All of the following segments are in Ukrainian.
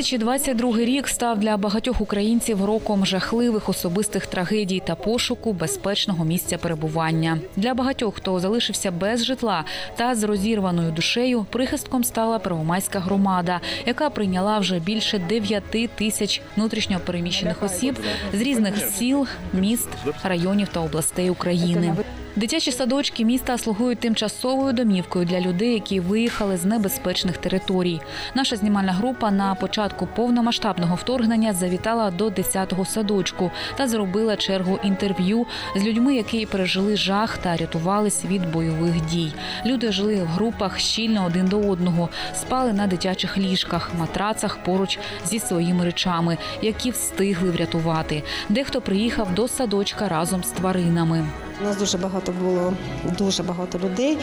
2022 рік став для багатьох українців роком жахливих особистих трагедій та пошуку безпечного місця перебування. Для багатьох, хто залишився без житла та з розірваною душею, прихистком стала Первомайська громада, яка прийняла вже більше 9 тисяч внутрішньопереміщених осіб з різних сіл, міст, районів та областей України. Дитячі садочки міста слугують тимчасовою домівкою для людей, які виїхали з небезпечних територій. Наша знімальна група на початку повномасштабного вторгнення завітала до 10-го садочку та зробила чергу інтерв'ю з людьми, які пережили жах та рятувались від бойових дій. Люди жили в групах щільно один до одного, спали на дитячих ліжках, матрацах поруч зі своїми речами, які встигли врятувати. Дехто приїхав до садочка разом з тваринами. У нас дуже багато було, дуже багато людей.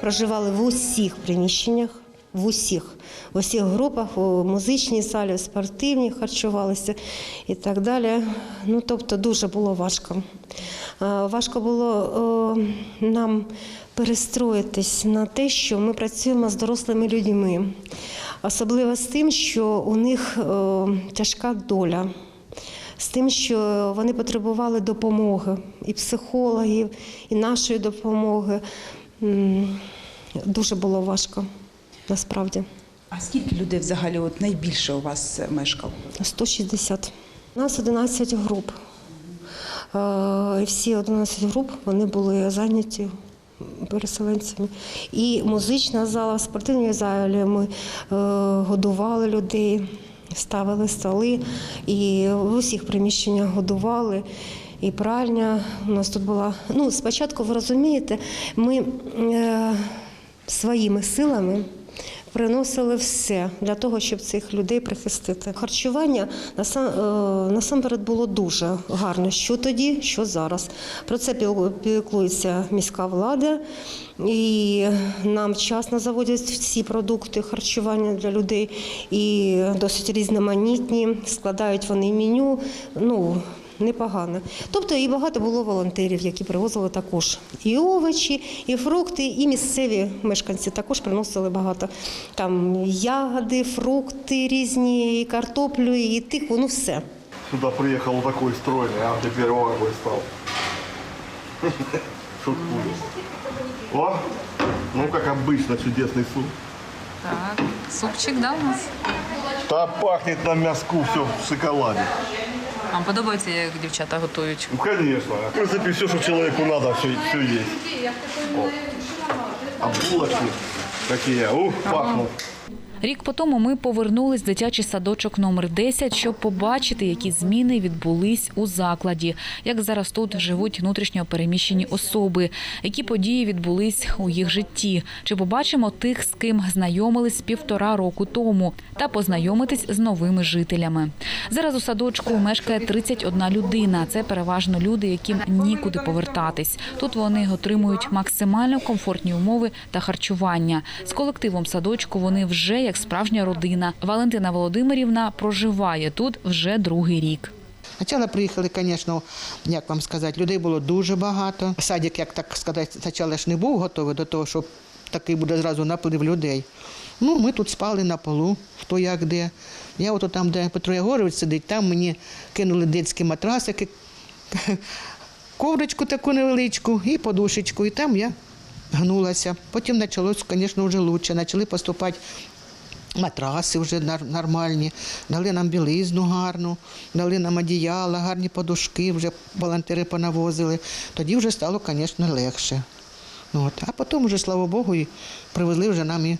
Проживали в усіх приміщеннях, в усіх, в усіх групах, у музичній залі, у спортивній харчувалися і так далі. Ну, тобто дуже було важко. Е, Важко було е, нам перестроїтись на те, що ми працюємо з дорослими людьми. Особливо з тим, що у них е, тяжка доля з тим, що вони потребували допомоги і психологів, і нашої допомоги. Дуже було важко насправді. А скільки людей взагалі от найбільше у вас мешкало? 160. У нас 11 груп. Е, І всі 11 груп вони були зайняті переселенцями. І музична зала, в спортивній залі ми е, годували людей, ставили столи і в усіх приміщеннях годували. І пральня у нас тут була. Ну, спочатку, ви розумієте, ми е, своїми силами приносили все для того, щоб цих людей прихистити. Харчування е, насамперед було дуже гарне, що тоді, що зараз. Про це піклується міська влада, і нам вчасно заводять всі продукти харчування для людей, і досить різноманітні, складають вони меню. Ну, Непогано. Тобто і багато було волонтерів, які привозили також і овочі, і фрукти, і місцеві мешканці також приносили багато. Там ягоди, фрукти різні, і картоплю, і тикву, ну все. Сюда приехал вот такой стройный, а теперь он какой стал. Шуткую. О, ну как обычно, чудесный суп. Так, супчик, да, у нас? Да пахнет на мяску все в шоколаде. Вам подобається, як дівчата готують? Ну, конечно. В принципе, все, что человеку надо, все, все есть. О. А булочки какие, ух, пахнут. Рік по тому ми повернулись в дитячий садочок номер 10, щоб побачити, які зміни відбулись у закладі, як зараз тут живуть внутрішньо переміщені особи, які події відбулись у їх житті. Чи побачимо тих, з ким знайомились півтора року тому, та познайомитись з новими жителями. Зараз у садочку мешкає 31 людина. Це переважно люди, яким нікуди повертатись. Тут вони отримують максимально комфортні умови та харчування. З колективом садочку вони вже як справжня родина. Валентина Володимирівна проживає тут вже другий рік. Спочатку приїхали, звісно, як вам сказати, людей було дуже багато. Садик, як так сказати, спочатку ж не був готовий до того, що такий буде зразу наплив людей. Ну, ми тут спали на полу, хто як де. Я от там, де Петро Ягорович сидить, там мені кинули дитячі матрасики, ковричку таку невеличку і подушечку, і там я гнулася. Потім почалось, звісно, вже краще. Почали поступати матраси вже нормальні, дали нам білизну гарну, дали нам одіяла, гарні подушки, вже волонтери понавозили. Тоді вже стало, звісно, легше. От. А потім вже, слава Богу, і привезли вже нам і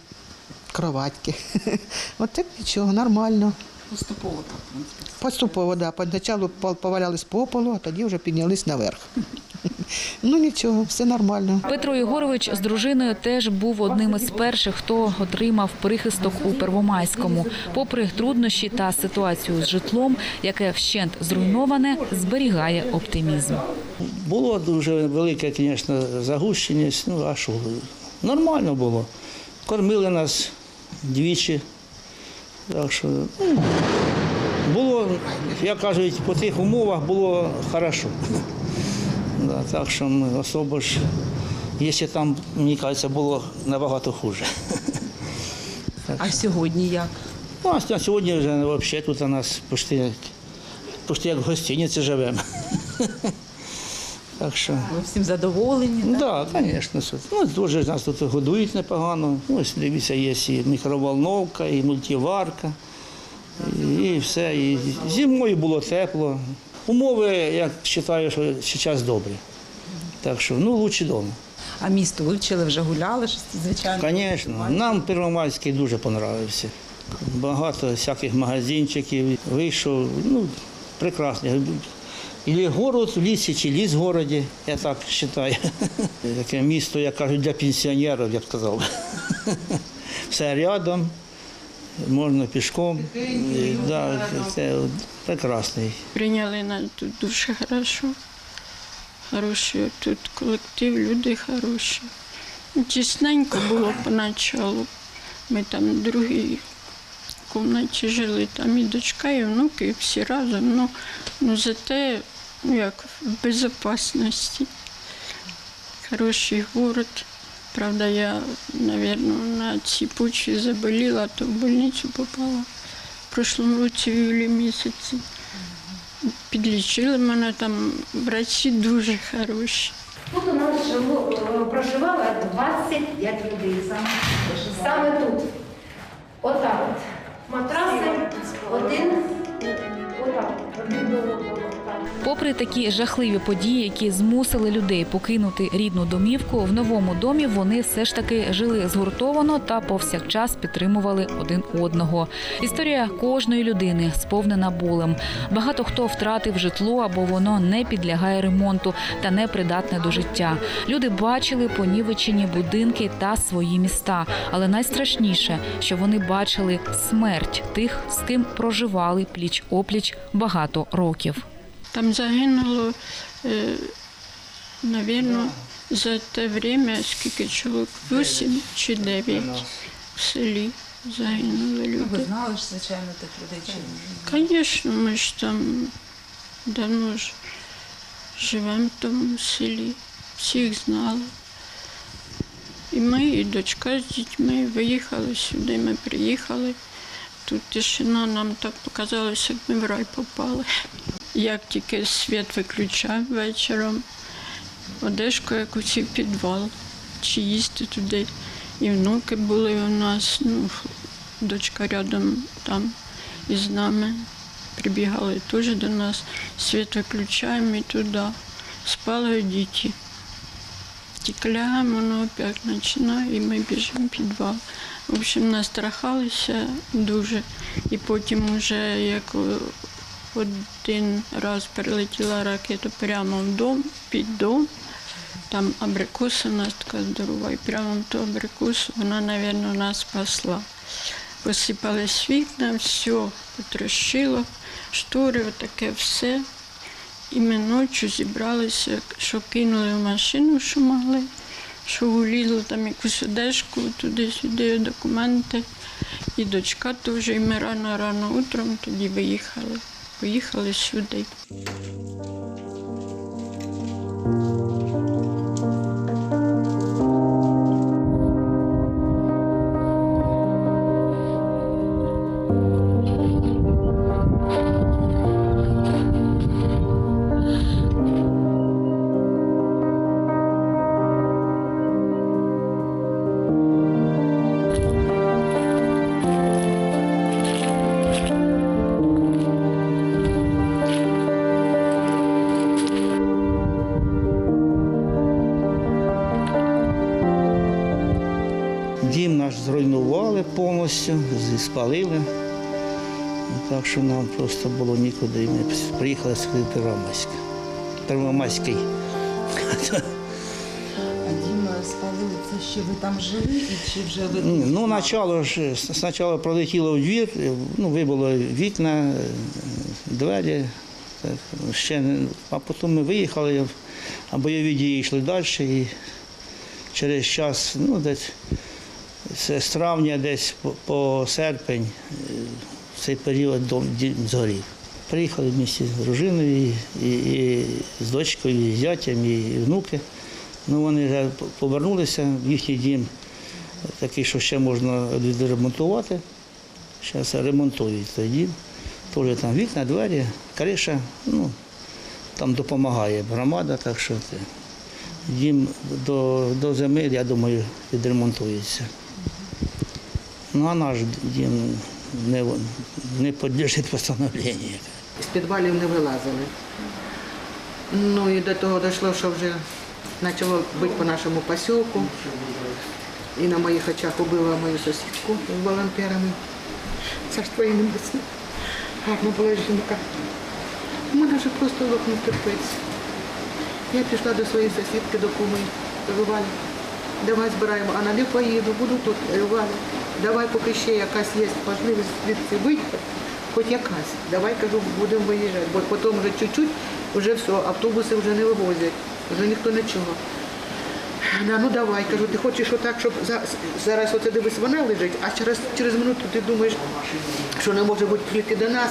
кроватки. От так нічого, нормально. Поступово так. в принципі. Поступово, да. Спочатку повалялись по полу, а тоді вже піднялись наверх. Ну нічого, все нормально. Петро Єгорович з дружиною теж був одним із перших, хто отримав прихисток у Первомайському. Попри труднощі та ситуацію з житлом, яке вщент зруйноване, зберігає оптимізм. Було дуже велика, звісно, загущеність, ну а що, нормально було. Кормили нас двічі. Так що ну, було, як кажуть, по тих умовах було хорошо. Да, так що ми особо ж, якщо там, мені кажеться, було набагато хуже. А сьогодні як? Ну, а сьогодні вже взагалі тут у нас почти, почти як в гостиниці живемо. Так що. Ви всім задоволені? Так, звісно. що. Ну, дуже нас тут годують непогано. Ось дивіться, є і мікроволновка, і мультиварка, і, і все. І зимою було тепло. Умови, я вважаю, що зараз добрі. Так що, ну, лучше вдома. А місто вивчили, вже гуляли, звичайно. Звісно, нам Первомайський дуже понравився. Багато всяких магазинчиків. Вийшов, ну, прекрасно. Ілі город в лісі, чи ліс в городі, я так вважаю. Таке місто, як кажуть, для пенсіонерів, я б сказав. Все рядом, можна пішком. Да, це прекрасний. Прийняли нас тут дуже хорошо. Хороший тут колектив, люди хороші. Тісненько було поначалу. Ми там в другій кімнаті жили, там і дочка, і внуки, і всі разом. Ну, ну зате ну, як в безпечності. Хороший город. Правда, я, мабуть, на цій пучі заболіла, то в больницю попала в прошлому році в юлі місяці. Підлічили мене там врачі дуже хороші. Тут у нас жило, е, проживало 25 людей саме, саме тут. Отак от. Так. Такі жахливі події, які змусили людей покинути рідну домівку, в новому домі вони все ж таки жили згуртовано та повсякчас підтримували один одного. Історія кожної людини сповнена болем. Багато хто втратив житло або воно не підлягає ремонту та не придатне до життя. Люди бачили понівечені будинки та свої міста, але найстрашніше, що вони бачили смерть тих, з ким проживали пліч опліч багато років. Там загинуло, е, напевно, за те время, скільки чоловік, 8 чи 9 в селі загинули люди. Ви знали ж, звичайно, тих людей чи ні? Звісно, ми ж там давно ж живемо в тому селі, всіх знали. І ми, і дочка з дітьми виїхали сюди, ми приїхали. Тут тишина нам так показалося, як ми в рай попали. Як тільки світ виключав вечором, одежку якусь і підвал, чи їсти туди. І внуки були у нас, ну, дочка рядом там із нами. Прибігали теж до нас, світ виключаємо і туди. Спали діти. Тільки лягаємо, воно опять починає, і ми біжимо в підвал. В общем, настрахалися дуже. І потім вже як один раз прилетіла ракета прямо в дом, під дом. Там абрикоса у нас така здорова, і прямо в ту абрикосу вона, мабуть, нас спасла. Посипались вікна, все потрощило, штори, таке все. І ми ночі зібралися, що кинули в машину, що могли, що влізли там якусь одежку, туди-сюди, документи. І дочка теж, і ми рано-рано утром тоді виїхали. Поїхали сюди. Повністю, спалили. Так що нам просто було нікуди. Ми приїхали в Первомайськ. Первомайський. Спалили, це ще ви там жили і чи вже ви Ну, начало ж спочатку пролетіло в двір, ну, вибило вікна, е, двері. Так, ще, а потім ми виїхали, а бойові дії йшли далі. І через час, ну, десь це з травня, десь по, серпень, е, в цей період дом згорів. Приїхали в місті з дружиною, і, і, з дочкою, і з зятям, і внуки. Ну, вони вже повернулися в їхній дім такий, що ще можна відремонтувати. Зараз ремонтують цей дім. Теж там вікна, двері, криша, ну, там допомагає громада, так що. Дім до, до зими, я думаю, відремонтується. Ну, а наш дім не, не підлежить постановленню. З підвалів не вилазили. Ну і до того дійшло, що вже почало бити по нашому посілку. І на моїх очах убила мою сусідку з волонтерами. Царство їй небесне. Гарна була жінка. У мене просто лопнув терпець. Я пішла до своєї сусідки, до куми, Валя, давай збираємо, а на не поїду, буду тут, Кажу, Валя, давай поки ще якась є можливість звідси виїхати, хоч якась. Давай, кажу, будемо виїжджати, бо потім вже чуть-чуть, вже все, автобуси вже не вивозять, вже ніхто нічого. Да, ну давай, кажу, ти хочеш отак, щоб за- зараз оце дивись, вона лежить, а через, через минуту ти думаєш, що не може бути прийти до нас.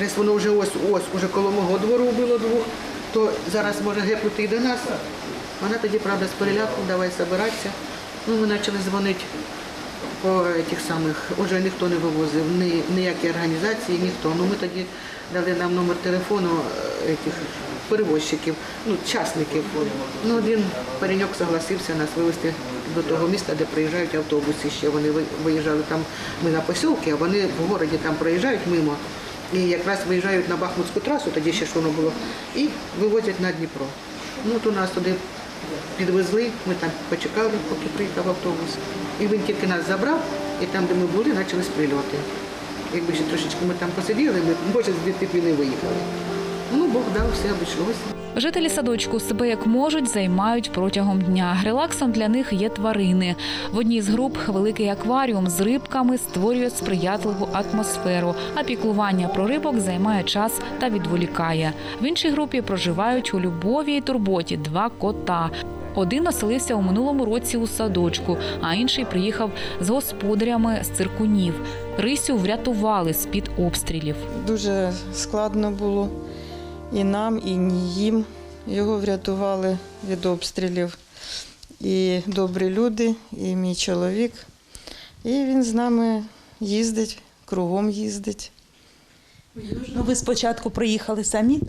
Раз воно вже ось ось, уже коло мого двору було двох, то зараз може гепнути і до нас. Вона тоді, правда, з переляку, давай збиратися. Ну, ми почали дзвонити по тих самих, уже ніхто не вивозив, ні, ніякі організації, ніхто. Ну ми тоді дали нам номер телефону е, перевозчиків, ну, частників. Ну, один пареньок согласився нас вивезти до того міста, де приїжджають автобуси. Ще вони виїжджали там, ми на посілки, а вони в городі там проїжджають мимо. І якраз виїжджають на Бахмутську трасу, тоді ще ж воно було, і вивозять на Дніпро. Ну, то нас туди підвезли, ми там почекали, поки приїхав автобус. І він тільки нас забрав, і там, де ми були, почались прильоти. Якби ще трошечки ми там посиділи, ми може з дитини не виїхали. Ну, Бог дав, все обійшлося. Жителі садочку себе як можуть займають протягом дня. Релаксом для них є тварини. В одній з груп великий акваріум з рибками створює сприятливу атмосферу, а піклування про рибок займає час та відволікає. В іншій групі проживають у любові і турботі два кота. Один оселився у минулому році у садочку, а інший приїхав з господарями з циркунів. Рисю врятували з під обстрілів. Дуже складно було і нам, і їм. Його врятували від обстрілів. І добрі люди, і мій чоловік. І він з нами їздить, кругом їздить. Ну, ви спочатку приїхали самі?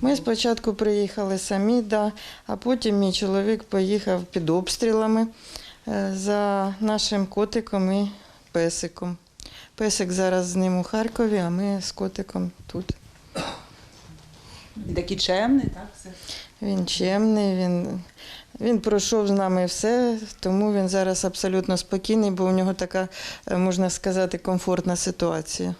Ми спочатку приїхали самі, да, а потім мій чоловік поїхав під обстрілами е, за нашим котиком і песиком. Песик зараз з ним у Харкові, а ми з котиком тут. Такий чемний, так? Все. Він чемний, він, він пройшов з нами все, тому він зараз абсолютно спокійний, бо у нього така, е, можна сказати, комфортна ситуація.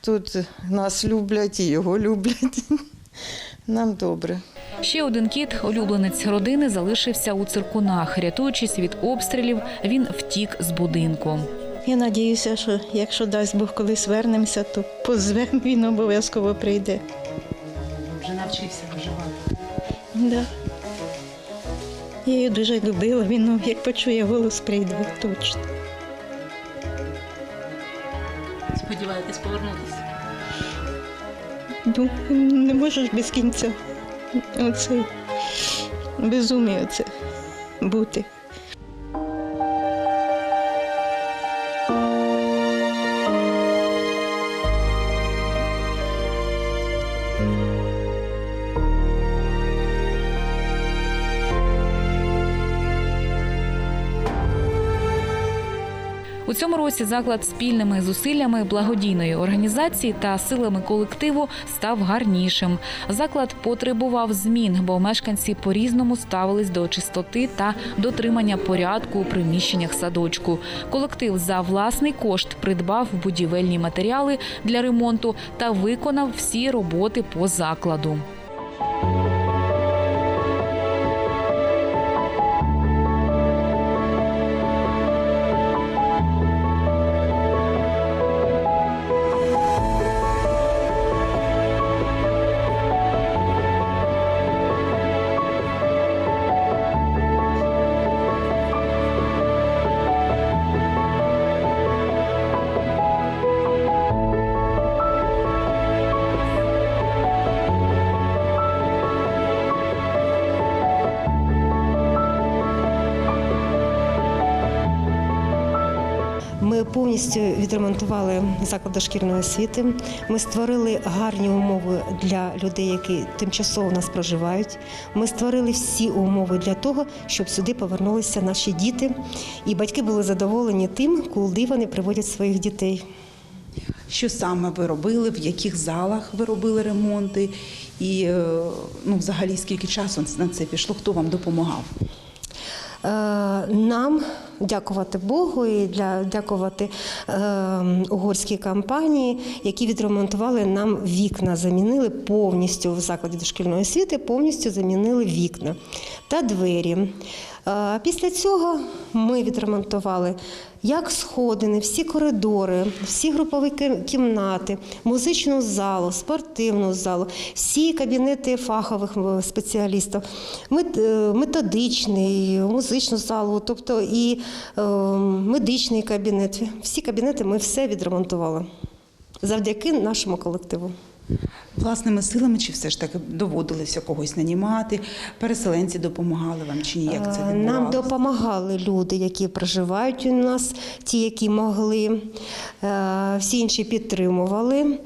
Тут нас люблять і його люблять. Нам добре. Ще один кіт, улюбленець родини, залишився у циркунах. Рятуючись від обстрілів, він втік з будинку. Я надіюся, що якщо дасть Бог колись вернемося, то позвемо, він обов'язково прийде. Навчився виживати. Да. Я її дуже любила, він ну, як почує голос, прийде точно. Сподіваєтесь повернутися? Ну, не можеш без кінця. Оце безумі оце бути. Цьому році заклад спільними зусиллями благодійної організації та силами колективу став гарнішим. Заклад потребував змін, бо мешканці по-різному ставились до чистоти та дотримання порядку у приміщеннях садочку. Колектив за власний кошт придбав будівельні матеріали для ремонту та виконав всі роботи по закладу. Повністю відремонтували заклад дошкільної освіти. Ми створили гарні умови для людей, які тимчасово у нас проживають. Ми створили всі умови для того, щоб сюди повернулися наші діти, і батьки були задоволені тим, куди вони приводять своїх дітей. Що саме ви робили, в яких залах ви робили ремонти, і е, ну, взагалі скільки часу на це пішло, хто вам допомагав? Е, Нам дякувати Богу і для дякувати е, угорській компанії, які відремонтували нам вікна, замінили повністю в закладі дошкільної освіти, повністю замінили вікна та двері. Е, Після цього ми відремонтували як сходини, всі коридори, всі групові кімнати, музичну залу, спортивну залу, всі кабінети фахових е, спеціалістів, е, методичний, музичну залу, тобто і медичний кабінет. Всі кабінети ми все відремонтували завдяки нашому колективу. Власними силами чи все ж таки доводилося когось нанімати? Переселенці допомагали вам чи ні? Як це відбувалося? Нам допомагали люди, які проживають у нас, ті, які могли, Е, всі інші підтримували.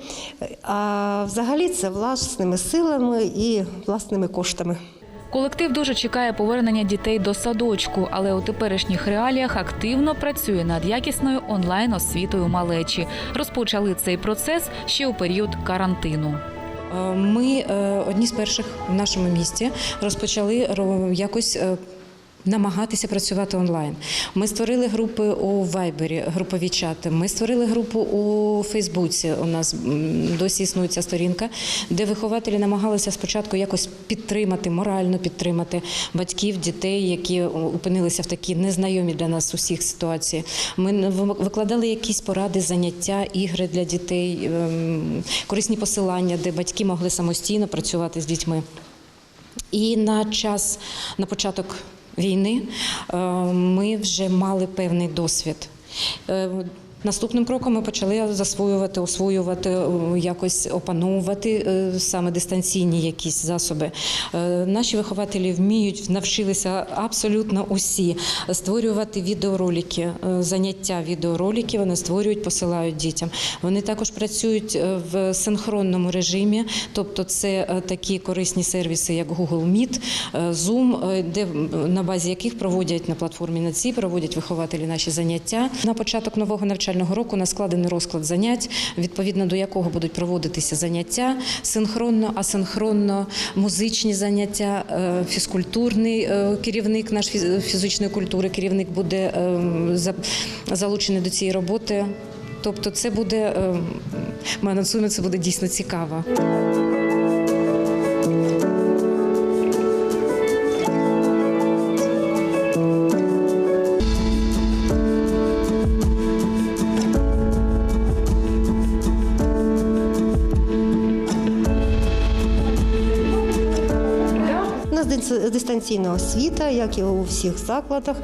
А взагалі це власними силами і власними коштами. Колектив дуже чекає повернення дітей до садочку, але у теперішніх реаліях активно працює над якісною онлайн освітою малечі. Розпочали цей процес ще у період карантину. Е, Ми е, одні з перших в нашому місті розпочали ро- якось. Намагатися працювати онлайн. Ми створили групи у Вайбері, групові чати. Ми створили групу у Фейсбуці. У нас досі існує ця сторінка, де вихователі намагалися спочатку якось підтримати, морально підтримати батьків, дітей, які опинилися в такій незнайомій для нас усіх ситуації. Ми викладали якісь поради, заняття, ігри для дітей, ем, корисні посилання, де батьки могли самостійно працювати з дітьми. І на час, на початок війни е, ми вже мали певний досвід. Наступним кроком ми почали засвоювати, освоювати, е, якось опановувати е, саме дистанційні якісь засоби. Е, Наші вихователі вміють, навчилися абсолютно усі створювати відеоролики, заняття відеоролики. Вони створюють, посилають дітям. Вони також працюють в синхронному режимі, тобто це такі корисні сервіси, як Google Meet, Zoom, де на базі яких проводять на платформі НАЦІ, проводять вихователі наші заняття. На початок нового навчального року на складений розклад занять, відповідно до якого будуть проводитися заняття синхронно, асинхронно, музичні заняття, е, фізкультурний е, керівник, наш фіз- фізичної культури, керівник буде е, за- залучений до цієї роботи. Тобто, це буде ми анонсуємо, це буде дійсно цікаво. Дистанційна освіта, як і у всіх закладах.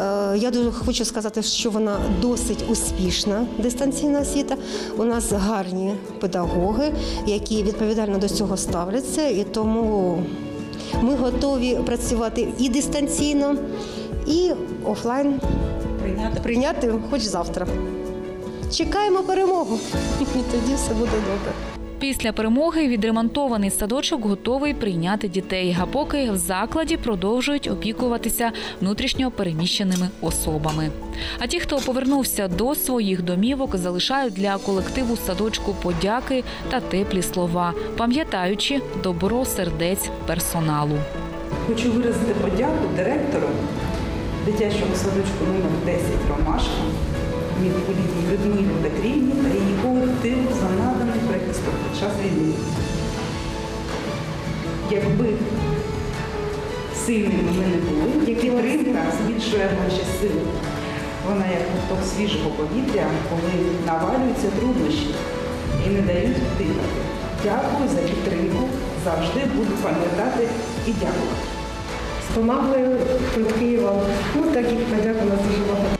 Е, Я дуже хочу сказати, що вона досить успішна дистанційна освіта. У нас гарні педагоги, які відповідально до цього ставляться, і тому ми готові працювати і дистанційно, і офлайн Прийняти прийняти хоч завтра. Чекаємо перемогу, і тоді все буде добре. Після перемоги відремонтований садочок готовий прийняти дітей. А поки в закладі продовжують опікуватися внутрішньо переміщеними особами. А ті, хто повернувся до своїх домівок, залишають для колективу садочку подяки та теплі слова, пам'ятаючи добро сердець персоналу. Хочу виразити подяку директору дитячого садочку номер 10 Ромашка Людмилі Петрівні та її колективу за наданий прихисток під час війни. Якби сильними ми не були, як підтримка збільшує наші сили. Вона як поток свіжого повітря, коли навалюються труднощі і не дають дихати. Дякую за підтримку. Завжди буду пам'ятати і дякувати. З помагою Києва. Ну, таких подяк у нас дуже багато.